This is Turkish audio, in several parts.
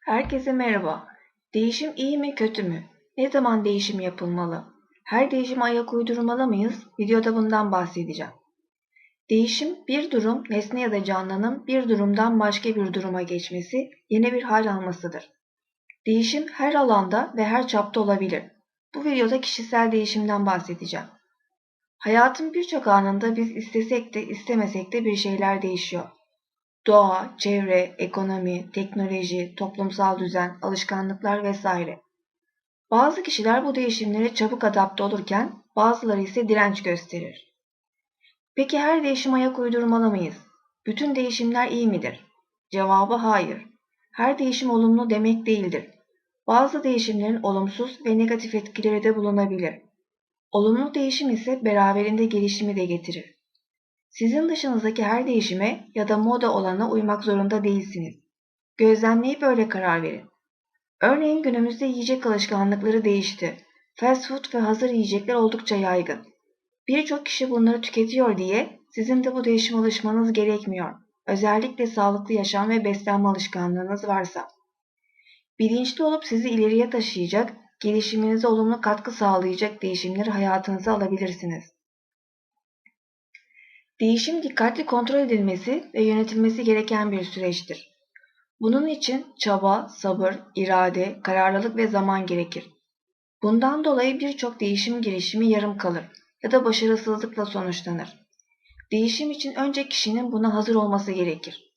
Herkese merhaba. Değişim iyi mi kötü mü? Ne zaman değişim yapılmalı? Her değişime ayak uydurmalı mıyız? Videoda bundan bahsedeceğim. Değişim bir durum, nesne ya da canlının bir durumdan başka bir duruma geçmesi, yeni bir hal almasıdır. Değişim her alanda ve her çapta olabilir. Bu videoda kişisel değişimden bahsedeceğim. Hayatın birçok anında biz istesek de istemesek de bir şeyler değişiyor. Doğa, çevre, ekonomi, teknoloji, toplumsal düzen, alışkanlıklar vesaire. Bazı kişiler bu değişimlere çabuk adapte olurken bazıları ise direnç gösterir. Peki her değişim ayak uydurmalı mıyız? Bütün değişimler iyi midir? Cevabı hayır. Her değişim olumlu demek değildir. Bazı değişimlerin olumsuz ve negatif etkileri de bulunabilir. Olumlu değişim ise beraberinde gelişimi de getirir. Sizin dışınızdaki her değişime ya da moda olana uymak zorunda değilsiniz. Gözlemleyip öyle karar verin. Örneğin günümüzde yiyecek alışkanlıkları değişti. Fast food ve hazır yiyecekler oldukça yaygın. Birçok kişi bunları tüketiyor diye sizin de bu değişime alışmanız gerekmiyor. Özellikle sağlıklı yaşam ve beslenme alışkanlığınız varsa. Bilinçli olup sizi ileriye taşıyacak, gelişiminize olumlu katkı sağlayacak değişimleri hayatınıza alabilirsiniz. Değişim dikkatli kontrol edilmesi ve yönetilmesi gereken bir süreçtir. Bunun için çaba, sabır, irade, kararlılık ve zaman gerekir. Bundan dolayı birçok değişim girişimi yarım kalır ya da başarısızlıkla sonuçlanır. Değişim için önce kişinin buna hazır olması gerekir.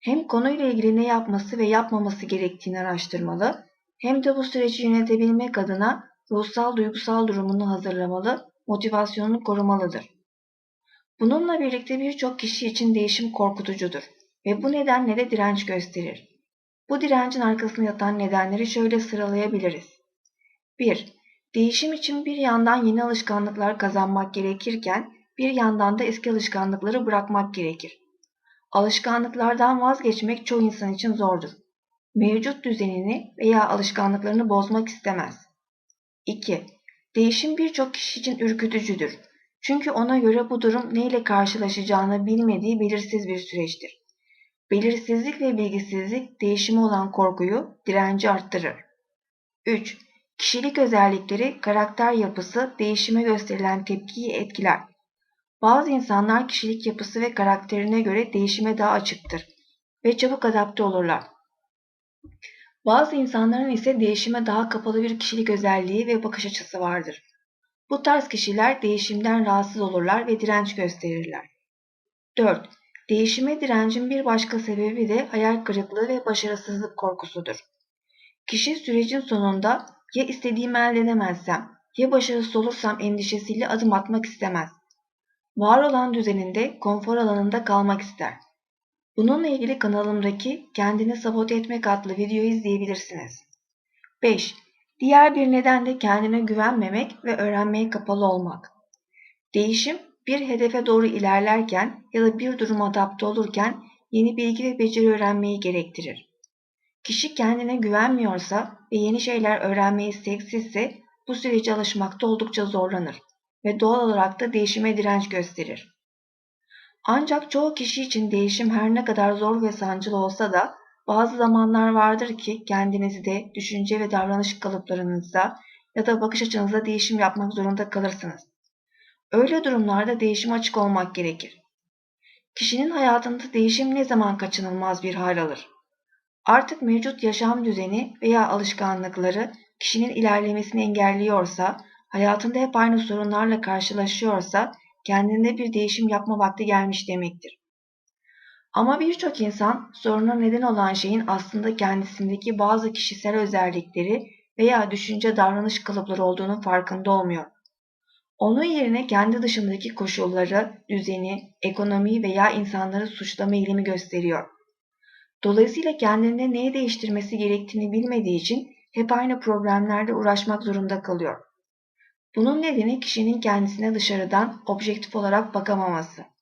Hem konuyla ilgili ne yapması ve yapmaması gerektiğini araştırmalı, hem de bu süreci yönetebilmek adına ruhsal duygusal durumunu hazırlamalı, motivasyonunu korumalıdır. Bununla birlikte birçok kişi için değişim korkutucudur ve bu nedenle de direnç gösterir. Bu direncin arkasında yatan nedenleri şöyle sıralayabiliriz. 1. Değişim için bir yandan yeni alışkanlıklar kazanmak gerekirken bir yandan da eski alışkanlıkları bırakmak gerekir. Alışkanlıklardan vazgeçmek çoğu insan için zordur. Mevcut düzenini veya alışkanlıklarını bozmak istemez. 2. Değişim birçok kişi için ürkütücüdür. Çünkü ona göre bu durum neyle karşılaşacağını bilmediği belirsiz bir süreçtir. Belirsizlik ve bilgisizlik değişime olan korkuyu, direnci arttırır. 3. Kişilik özellikleri, karakter yapısı değişime gösterilen tepkiyi etkiler. Bazı insanlar kişilik yapısı ve karakterine göre değişime daha açıktır ve çabuk adapte olurlar. Bazı insanların ise değişime daha kapalı bir kişilik özelliği ve bakış açısı vardır. Bu tarz kişiler değişimden rahatsız olurlar ve direnç gösterirler. 4. Değişime direncin bir başka sebebi de hayal kırıklığı ve başarısızlık korkusudur. Kişi sürecin sonunda ya istediğimi elde edemezsem ya başarısız olursam endişesiyle adım atmak istemez. Var olan düzeninde konfor alanında kalmak ister. Bununla ilgili kanalımdaki Kendini Sabote Etmek adlı videoyu izleyebilirsiniz. 5. Diğer bir neden de kendine güvenmemek ve öğrenmeye kapalı olmak. Değişim bir hedefe doğru ilerlerken ya da bir duruma adapte olurken yeni bilgi ve beceri öğrenmeyi gerektirir. Kişi kendine güvenmiyorsa ve yeni şeyler öğrenmeye isteksizse bu sürece alışmakta oldukça zorlanır ve doğal olarak da değişime direnç gösterir. Ancak çoğu kişi için değişim her ne kadar zor ve sancılı olsa da bazı zamanlar vardır ki kendinizi de düşünce ve davranış kalıplarınızda ya da bakış açınızda değişim yapmak zorunda kalırsınız. Öyle durumlarda değişim açık olmak gerekir. Kişinin hayatında değişim ne zaman kaçınılmaz bir hal alır? Artık mevcut yaşam düzeni veya alışkanlıkları kişinin ilerlemesini engelliyorsa, hayatında hep aynı sorunlarla karşılaşıyorsa kendinde bir değişim yapma vakti gelmiş demektir. Ama birçok insan soruna neden olan şeyin aslında kendisindeki bazı kişisel özellikleri veya düşünce davranış kalıpları olduğunu farkında olmuyor. Onun yerine kendi dışındaki koşulları, düzeni, ekonomiyi veya insanları suçlama eğilimi gösteriyor. Dolayısıyla kendinde neyi değiştirmesi gerektiğini bilmediği için hep aynı problemlerle uğraşmak zorunda kalıyor. Bunun nedeni kişinin kendisine dışarıdan objektif olarak bakamaması.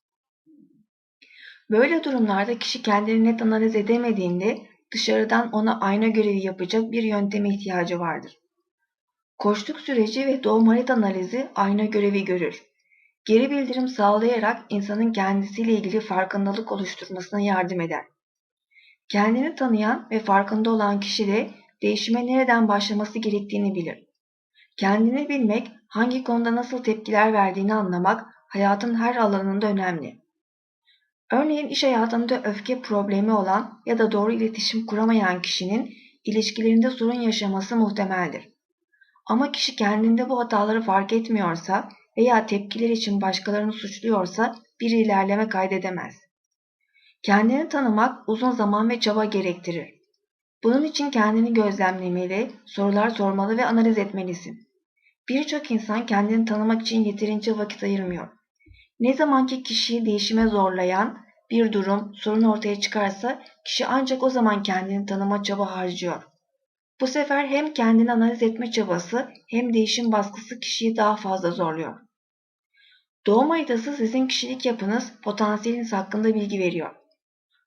Böyle durumlarda kişi kendini net analiz edemediğinde dışarıdan ona ayna görevi yapacak bir yönteme ihtiyacı vardır. Koştuk süreci ve doğum harita analizi ayna görevi görür. Geri bildirim sağlayarak insanın kendisiyle ilgili farkındalık oluşturmasına yardım eder. Kendini tanıyan ve farkında olan kişi de değişime nereden başlaması gerektiğini bilir. Kendini bilmek, hangi konuda nasıl tepkiler verdiğini anlamak hayatın her alanında önemli. Örneğin iş hayatında öfke problemi olan ya da doğru iletişim kuramayan kişinin ilişkilerinde sorun yaşaması muhtemeldir. Ama kişi kendinde bu hataları fark etmiyorsa veya tepkiler için başkalarını suçluyorsa bir ilerleme kaydedemez. Kendini tanımak uzun zaman ve çaba gerektirir. Bunun için kendini gözlemlemeli, sorular sormalı ve analiz etmelisin. Birçok insan kendini tanımak için yeterince vakit ayırmıyor. Ne zamanki kişiyi değişime zorlayan bir durum, sorun ortaya çıkarsa kişi ancak o zaman kendini tanıma çaba harcıyor. Bu sefer hem kendini analiz etme çabası hem değişim baskısı kişiyi daha fazla zorluyor. Doğum haritası sizin kişilik yapınız, potansiyeliniz hakkında bilgi veriyor.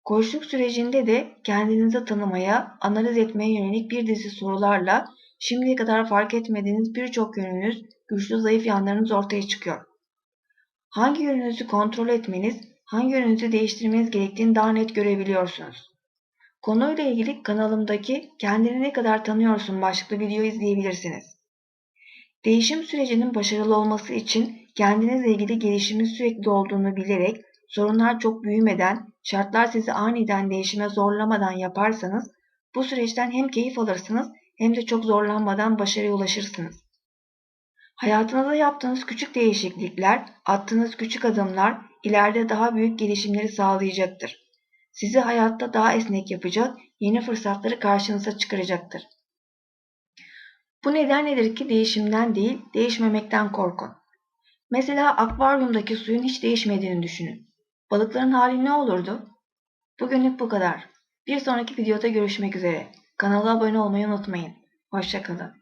Koçluk sürecinde de kendinizi tanımaya, analiz etmeye yönelik bir dizi sorularla şimdiye kadar fark etmediğiniz birçok yönünüz, güçlü zayıf yanlarınız ortaya çıkıyor. Hangi yönünüzü kontrol etmeniz, hangi yönünüzü değiştirmeniz gerektiğini daha net görebiliyorsunuz. Konuyla ilgili kanalımdaki Kendini Ne Kadar Tanıyorsun başlıklı video izleyebilirsiniz. Değişim sürecinin başarılı olması için kendinizle ilgili gelişimin sürekli olduğunu bilerek sorunlar çok büyümeden, şartlar sizi aniden değişime zorlamadan yaparsanız bu süreçten hem keyif alırsınız hem de çok zorlanmadan başarıya ulaşırsınız. Hayatınızda yaptığınız küçük değişiklikler, attığınız küçük adımlar ileride daha büyük gelişimleri sağlayacaktır. Sizi hayatta daha esnek yapacak, yeni fırsatları karşınıza çıkaracaktır. Bu neden nedir ki değişimden değil, değişmemekten korkun. Mesela akvaryumdaki suyun hiç değişmediğini düşünün. Balıkların hali ne olurdu? Bugünlük bu kadar. Bir sonraki videoda görüşmek üzere. Kanala abone olmayı unutmayın. Hoşçakalın.